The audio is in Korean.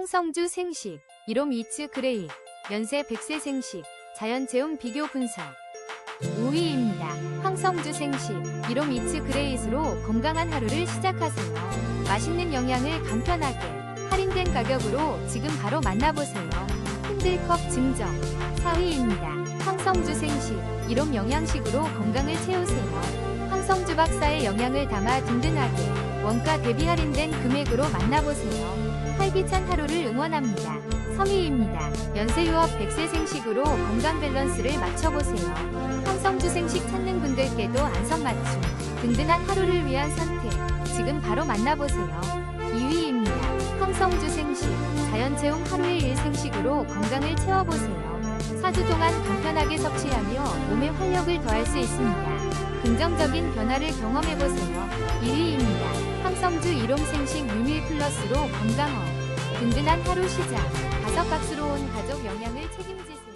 황성주 생식, 1홈 이츠 그레이, 연세 100세 생식, 자연체온 비교 분석. 5위입니다. 황성주 생식, 1홈 이츠 그레이스로 건강한 하루를 시작하세요. 맛있는 영양을 간편하게, 할인된 가격으로 지금 바로 만나보세요. 흔들컵 증정. 4위입니다. 황성주 생식, 1홈 영양식으로 건강을 채우세요. 황성주 박사의 영양을 담아 든든하게, 원가 대비 할인된 금액으로 만나보세요. 활기찬 하루를 응원합니다. 3위입니다. 연세유업 100세 생식으로 건강 밸런스를 맞춰보세요. 황성주 생식 찾는 분들께도 안성 맞춤, 든든한 하루를 위한 선택, 지금 바로 만나보세요. 2위입니다. 황성주 생식, 자연체험 하루의 일 생식으로 건강을 채워보세요. 4주 동안 간편하게 섭취하며 몸에 활력을 더할 수 있습니다. 긍정적인 변화를 경험해보세요. 1위입니다. 황성주 1홈 생식 유밀 플러스로 건강업. 든든한 하루 시작. 다섯 박스로 온 가족 영양을 책임져.